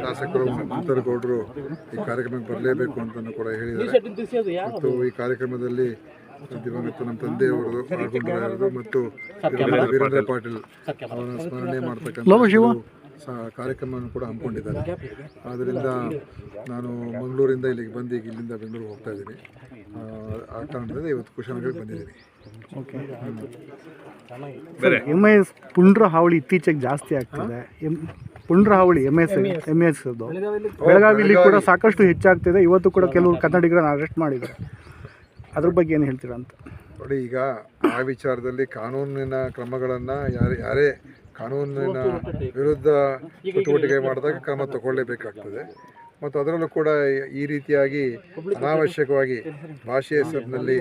ಶಾಸಕರು ಮಂತರಗೌಡರು ಈ ಕಾರ್ಯಕ್ರಮಕ್ಕೆ ಬರಲೇಬೇಕು ಅಂತಲೂ ಕೂಡ ಹೇಳಿದ್ದಾರೆ. ಮತ್ತು ಈ ಕಾರ್ಯಕ್ರಮದಲ್ಲಿ ದಿವಂಗತ ನಮ್ಮ ತಂದೆಯವರು ಮತ್ತು ವೀರೇಂದ್ರ- ಪಾಟೀಲ್ ಅವರನ್ನು ಸ್ಮರಣೆ ಮಾಡ್ತಕ್ಕಂಥ ಕಾರ್ಯಕ್ರಮವನ್ನು ಕೂಡ ಹಮ್ಮಿಕೊಂಡಿದ್ದಾರೆ. ಆದ್ದರಿಂದ ನಾನು ಮಂಗಳೂರಿಂದ ಇಲ್ಲಿಗೆ ಬಂದು ಈಗ ಇಲ್ಲಿಂದ ಬೆಂಗಳೂರಿಗೆ ಹೋಗ್ತಾ ಇದ್ದೀನಿ. ಆ, ಕಾರಣದಿಂದ ಇವತ್ತು ಕುಶಾನಗರಿಗೆ ಬಂದಿದ್ದೀನಿ. ಎಂ ಎಸ್ ಪುಂಡ್ರ ಹಾವಳಿ ಇತ್ತೀಚೆಗೆ ಜಾಸ್ತಿ ಆಗ್ತದೆ. ಪುಂಡ್ರ ಹಾವಳಿ ಎಂ ಎಸ್ ಎಂ ಎಸ್ ಬೆಳಗಾವಿಲಿ ಕೂಡ ಸಾಕಷ್ಟು ಹೆಚ್ಚಾಗ್ತಿದೆ. ಇವತ್ತು ಕೂಡ ಕೆಲವು ಕನ್ನಡಿಗರನ್ನು ಅರೆಸ್ಟ್ ಮಾಡಿದ್ದಾರೆ. ಅದ್ರ ಬಗ್ಗೆ ಏನು ಹೇಳ್ತೀರಾ ಅಂತ? ನೋಡಿ ಈಗ ಆ ವಿಚಾರದಲ್ಲಿ ಕಾನೂನಿನ ಕ್ರಮಗಳನ್ನು ಯಾರು ಯಾರೇ ಕಾನೂನಿನ ವಿರುದ್ಧ ಚಟುವಟಿಕೆ ಮಾಡಿದಾಗ ಕ್ರಮ ತಗೊಳ್ಳೇಬೇಕಾಗ್ತದೆ. ಮತ್ತು ಅದರಲ್ಲೂ ಕೂಡ ಈ ರೀತಿಯಾಗಿ ಅನಾವಶ್ಯಕವಾಗಿ ಭಾಷೆ ಹೆಸರಿನಲ್ಲಿ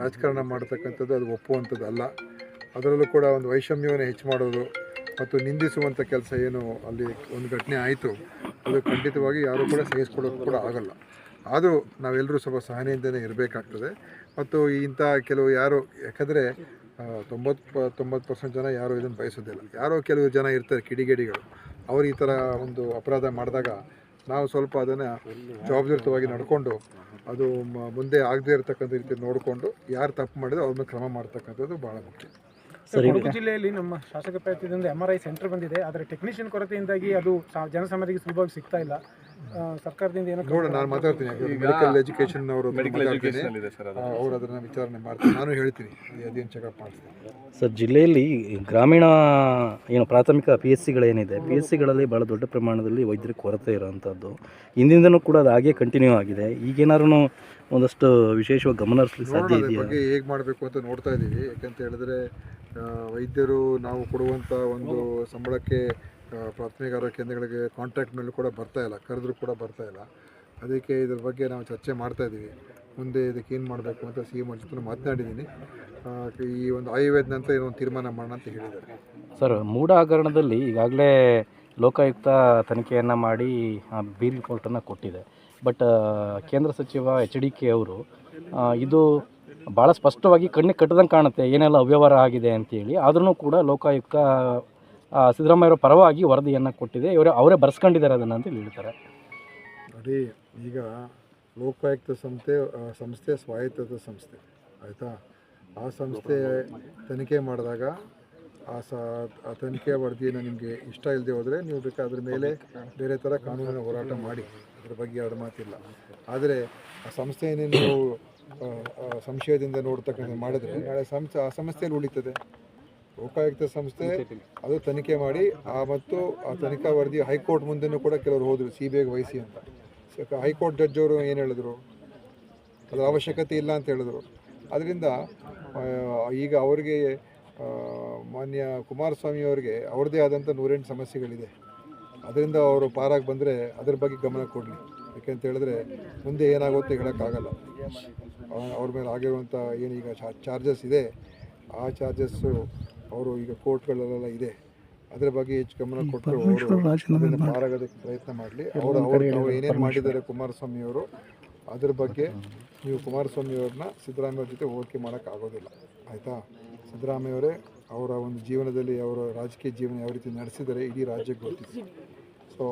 ರಾಜಕಾರಣ ಮಾಡ್ತಕ್ಕಂಥದ್ದು ಅದು ಒಪ್ಪುವಂಥದ್ದಲ್ಲ. ಅದರಲ್ಲೂ ಕೂಡ ಒಂದು ವೈಷಮ್ಯವನ್ನು ಹೆಚ್ಚು ಮಾಡೋದು ಮತ್ತು ನಿಂದಿಸುವಂಥ ಕೆಲಸ ಏನು ಅಲ್ಲಿ ಒಂದು ಘಟನೆ ಆಯಿತು, ಅದು ಖಂಡಿತವಾಗಿ ಯಾರೂ ಕೂಡ ಸಹಿಸ್ಕೊಳ್ಳೋದು ಕೂಡ ಆಗಲ್ಲ. ಆದರೂ ನಾವೆಲ್ಲರೂ ಸ್ವಲ್ಪ ಸಹನೆಯಿಂದನೇ ಇರಬೇಕಾಗ್ತದೆ. ಮತ್ತು ಇಂಥ ಕೆಲವು ಯಾರು, ಯಾಕಂದರೆ ತೊಂಬತ್ತು ಪ, ತೊಂಬತ್ತು ಪರ್ಸೆಂಟ್ ಜನ ಯಾರೂ ಇದನ್ನು ಬಯಸೋದಿಲ್ಲ. ಯಾರೋ ಕೆಲವು ಜನ ಇರ್ತಾರೆ ಕಿಡಿಗೇಡಿಗಳು. ಅವರು ಈ ಥರ ಒಂದು ಅಪರಾಧ ಮಾಡಿದಾಗ ನಾವು ಸ್ವಲ್ಪ ಅದನ್ನು ಜವಾಬ್ದಾರಿತವಾಗಿ ನಡ್ಕೊಂಡು, ಅದು ಮುಂದೆ ಆಗದೇ ಇರತಕ್ಕಂಥ ರೀತಿ ನೋಡಿಕೊಂಡು, ಯಾರು ತಪ್ಪು ಮಾಡಿದ್ರೆ ಅವ್ರನ್ನ ಕ್ರಮ ಮಾಡ್ತಕ್ಕಂಥದ್ದು ಭಾಳ ಮುಖ್ಯ. ಕೊಡಗು ಜಿಲ್ಲೆಯಲ್ಲಿ ನಮ್ಮ ಶಾಸಕ ಪ್ರಯತ್ನದಿಂದ ಎಂ ಆರ್ ಐ ಸೆಂಟರ್ ಬಂದಿದೆ. ಆದರೆ ಟೆಕ್ನಿಷಿಯನ್ ಕೊರತೆಯಿಂದಾಗಿ ಅದು ಜನಸಾಮಾನ್ಯರಿಗೆ ಸುಲಭವಾಗಿ ಸಿಗ್ತಾ ಇಲ್ಲ. ಸರ್ಕಾರದಿಂದ ಏನೋ ನೋಡ ನಾನು ಮಾತಾಡ್ತೀನಿ. ಮೆಡಿಕಲ್ ಎಜುಕೇಶನ್ ಅವರು ಅವರು ಅದನ್ನು ವಿಚಾರಣೆ ಮಾಡ್ತೀನಿ ನಾನು ಹೇಳ್ತೀನಿ. ಅದೇನು ಚೆಕಪ್ ಮಾಡ್ತೀನಿ. ಸರ್ ಜಿಲ್ಲೆಯಲ್ಲಿ ಗ್ರಾಮೀಣ ಏನು ಪ್ರಾಥಮಿಕ ಪಿ ಎಸ್ ಸಿಗಳೇನಿದೆ ಪಿ ಎಸ್ ಸಿಗಳಲ್ಲಿ ಭಾಳ ದೊಡ್ಡ ಪ್ರಮಾಣದಲ್ಲಿ ವೈದ್ಯರ ಕೊರತೆ ಇರೋವಂಥದ್ದು. ಹಿಂದಿಂದನೂ ಕೂಡ ಅದು ಹಾಗೆ ಕಂಟಿನ್ಯೂ ಆಗಿದೆ. ಈಗೇನಾದ್ರು ಒಂದಷ್ಟು ವಿಶೇಷವಾಗಿ ಗಮನ ಹರಿಸ್ಲಿಕ್ಕೆ ಸಾಧ್ಯ ಇದೆಯಾ? ಬಗ್ಗೆ ಹೇಗೆ ಮಾಡಬೇಕು ಅಂತ ನೋಡ್ತಾ ಇದ್ದೀವಿ ಯಾಕಂತ ಹೇಳಿದ್ರೆ ವೈದ್ಯರು ನಾವು ಕೊಡುವಂಥ ಒಂದು ಸಂಬಳಕ್ಕೆ ಪ್ರಾಥಮಿಕ ಆರೋಗ್ಯ ಕೇಂದ್ರಗಳಿಗೆ ಕಾಂಟ್ರಾಕ್ಟ್ ಮೇಲೂ ಕೂಡ ಬರ್ತಾ ಇಲ್ಲ ಕರೆದ್ರೂ ಕೂಡ ಬರ್ತಾ ಇಲ್ಲ. ಅದಕ್ಕೆ ಇದ್ರ ಬಗ್ಗೆ ನಾವು ಚರ್ಚೆ ಮಾಡ್ತಾ ಇದ್ದೀವಿ. ಮುಂದೆ ಇದಕ್ಕೆ ಏನು ಮಾಡಬೇಕು ಅಂತ ಸಿ ಎಂ ಜೊತೆ ಮಾತನಾಡಿದ್ದೀನಿ ಈ ಒಂದು ಆಯುರ್ವೇದ ನಂತರ ಏನೋ ಒಂದು ತೀರ್ಮಾನ ಮಾಡೋಣ ಅಂತ ಹೇಳಿದ್ದಾರೆ. ಸರ್ ಮೂಢ ಹಗರಣದಲ್ಲಿ ಈಗಾಗಲೇ ಲೋಕಾಯುಕ್ತ ತನಿಖೆಯನ್ನು ಮಾಡಿ ಬಿ ರಿಪೋರ್ಟನ್ನು ಕೊಟ್ಟಿದೆ. ಬಟ್ ಕೇಂದ್ರ ಸಚಿವ ಎಚ್ ಡಿ ಕೆ ಅವರು ಇದು ಭಾಳ ಸ್ಪಷ್ಟವಾಗಿ ಕಣ್ಣಿಗೆ ಕಟ್ಟದಂಗೆ ಕಾಣುತ್ತೆ, ಏನೆಲ್ಲ ಅವ್ಯವಹಾರ ಆಗಿದೆ ಅಂತೇಳಿ ಆದ್ರೂ ಕೂಡ ಲೋಕಾಯುಕ್ತ ಸಿದ್ದರಾಮಯ್ಯವರ ಪರವಾಗಿ ವರದಿಯನ್ನು ಕೊಟ್ಟಿದೆ. ಇವರೇ ಅವರೇ ಬರ್ಸ್ಕೊಂಡಿದ್ದಾರೆ ಅದನ್ನು ಅಂತ ಹೇಳ್ತಾರೆ ಅದೇ ಈಗ ಲೋಕಾಯುಕ್ತ ಸಂಸ್ಥೆ ಸಂಸ್ಥೆ ಸ್ವಾಯತ್ತದ ಸಂಸ್ಥೆ, ಆಯಿತಾ? ಆ ಸಂಸ್ಥೆ ತನಿಖೆ ಮಾಡಿದಾಗ ಆ ಸ, ಆ ತನಿಖೆ ವರದಿಯನ್ನು ನಿಮಗೆ ಇಷ್ಟ ಇಲ್ಲದೆ ಹೋದರೆ ನೀವು ಬೇಕಾದ್ರ ಮೇಲೆ ಬೇರೆ ಥರ ಕಾನೂನಿನ ಹೋರಾಟ ಮಾಡಿ. ಅದ್ರ ಬಗ್ಗೆ ಎರಡು ಮಾತಿಲ್ಲ. ಆದರೆ ಆ ಸಂಸ್ಥೆಯನ್ನು ನೀವು ಸಂಶಯದಿಂದ ನೋಡ್ತಕ್ಕಂಥ ಮಾಡಿದ್ರೆ ನಾಳೆ ಸಂಸ್ಥೆ, ಆ ಸಂಸ್ಥೆಯಲ್ಲಿ ಉಳಿತದೆ. ಲೋಕಾಯುಕ್ತ ಸಂಸ್ಥೆ ಅದು ತನಿಖೆ ಮಾಡಿ, ಆ ಮತ್ತು ಆ ತನಿಖಾ ವರದಿ ಹೈಕೋರ್ಟ್ ಮುಂದೆನೂ ಕೂಡ ಕೆಲವರು ಹೋದರು ಸಿ ಬಿ ಐಗೆ ವಹಿಸಿ ಅಂತ. ಹೈಕೋರ್ಟ್ ಜಡ್ಜ್ ಅವರು ಏನು ಹೇಳಿದ್ರು? ಅದರ ಅವಶ್ಯಕತೆ ಇಲ್ಲ ಅಂತ ಹೇಳಿದ್ರು. ಅದರಿಂದ ಈಗ ಅವರಿಗೆ ಮಾನ್ಯ ಕುಮಾರಸ್ವಾಮಿ ಅವರಿಗೆ ಅವ್ರದ್ದೇ ಆದಂಥ ನೂರೆಂಟು ಸಮಸ್ಯೆಗಳಿದೆ. ಅದರಿಂದ ಅವರು ಪಾರಾಗಿ ಬಂದರೆ ಅದ್ರ ಬಗ್ಗೆ ಗಮನ ಕೊಡಲಿ. ಯಾಕೆಂತ ಹೇಳಿದ್ರೆ ಮುಂದೆ ಏನಾಗುತ್ತೆ ಹೇಳೋಕ್ಕಾಗಲ್ಲ. ಅವ್ರ ಮೇಲೆ ಆಗಿರುವಂಥ ಏನೀಗ ಚಾರ್ಜಸ್ ಇದೆ. ಆ ಚಾರ್ಜಸ್ಸು ಅವರು ಈಗ ಕೋರ್ಟ್ಗಳಲ್ಲೆಲ್ಲ ಇದೆ. ಅದರ ಬಗ್ಗೆ ಹೆಚ್ಚು ಗಮನ ಕೊಟ್ಟರು ಅವರು ಪಾರಾಗೋದಕ್ಕೆ ಪ್ರಯತ್ನ ಮಾಡಲಿ. ಅವರು ಅವರು ಅವ್ರು ಏನೇನು ಮಾಡಿದ್ದಾರೆ ಕುಮಾರಸ್ವಾಮಿ ಅವರು ಅದ್ರ ಬಗ್ಗೆ ನೀವು ಕುಮಾರಸ್ವಾಮಿ ಅವ್ರನ್ನ ಸಿದ್ದರಾಮಯ್ಯ ಜೊತೆ ಹೋಲಿಕೆ ಮಾಡೋಕ್ಕಾಗೋದಿಲ್ಲ ಆಯಿತಾ? ಸಿದ್ದರಾಮಯ್ಯವರೇ ಅವರ ಒಂದು ಜೀವನದಲ್ಲಿ ಅವರ ರಾಜಕೀಯ ಜೀವನ ಯಾವ ರೀತಿ ನಡೆಸಿದರೆ ಇಡೀ ರಾಜ್ಯಕ್ಕೆ ಗೊತ್ತಿದೆ. ಸೊ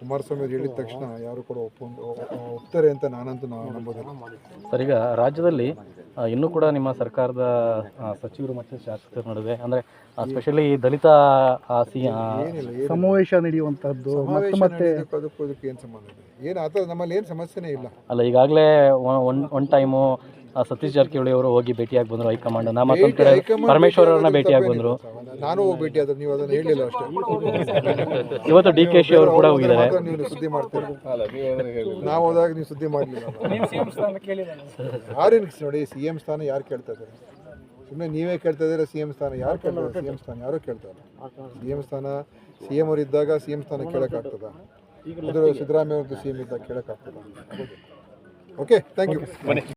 ಕುಮಾರಸ್ವಾಮಿ ಅವರು ಹೇಳಿದ ತಕ್ಷಣ ಯಾರು ಕೂಡ ಒಪ್ಪೊಂದು ಒಪ್ತಾರೆ ಅಂತ ನಾನಂತೂ ನಾವು ನಂಬೋದಿಲ್ಲ. ಸರ್ ಈಗ ರಾಜ್ಯದಲ್ಲಿ ಇನ್ನೂ ಕೂಡ ನಿಮ್ಮ ಸರ್ಕಾರದ ಸಚಿವರು ಮತ್ತು ಶಾಸಕರ ನಡುವೆ ಅಂದರೆ ಸ್ಪೆಷಲಿ ದಲಿತ ಸಮಾವೇಶ ನಡೆಯುವಂಥದ್ದು ಮತ್ತೆ ಮತ್ತೆ ಅದಕ್ಕೂ ಏನು ಸಂಬಂಧ ಇದೆ? ಏನು ಆ ಥರ ನಮ್ಮಲ್ಲಿ ಏನು ಸಮಸ್ಯೆನೇ ಇಲ್ಲ. ಅಲ್ಲ ಈಗಾಗಲೇ one one time Satish Jarkiholi ಅವರು ಹೋಗಿ ಭೇಟಿಯಾಗಿ ಬಂದರು ಹೈಕಮಾಂಡ್ ನಮ್ಮ ಕಡೆ ಪರಮೇಶ್ವರ್ ಅವ್ರನ್ನ ಭೇಟಿ ಭೇಟಿಯಾಗಿ ಬಂದರು. ನಾನು ಹೋಗಿ ಭೇಟಿ ಆದ್ರೆ ನೀವು ಅದನ್ನು ಹೇಳಿಲ್ಲ ಅಷ್ಟೇ. ಇವತ್ತು ಡಿ ಕೆ ಶಿ ಅವರು ಕೂಡ ಹೋಗಿದ್ದಾರೆ. ನೀವು ಸುದ್ದಿ ಮಾಡ್ತೀರಿ? ನಾವು ಹೋದಾಗ ನೀವು ಸುದ್ದಿ ಮಾಡಲಿಲ್ಲ ಯಾರೇನು ನೋಡಿ ಸಿ ಎಂ ಸ್ಥಾನ ಯಾರು ಕೇಳ್ತಾ ಇದ್ದಾರೆ? ಸುಮ್ಮನೆ ನೀವೇ ಕೇಳ್ತಾ ಇದ್ದೀರಾ ಸಿ ಎಂ ಸ್ಥಾನ? ಯಾರು ಕೇಳ್ತಾರೆ ಸಿ ಎಂ ಸ್ಥಾನ ಯಾರು ಕೇಳ್ತಾರೆ ಇಲ್ಲ. ಸಿ ಎಂ ಸ್ಥಾನ ಸಿ ಎಂ ಅವರು ಇದ್ದಾಗ ಸಿ ಎಂ ಸ್ಥಾನ ಕೇಳೋಕ್ಕಾಗ್ತದ ಸಿದ್ದರಾಮಯ್ಯ ಅವ್ರದ್ದು ಸಿ ಎಂ ಇದ್ದಾಗ ಕೇಳೋಕ್ಕಾಗ್ತದ ಓಕೆ ಥ್ಯಾಂಕ್ ಯು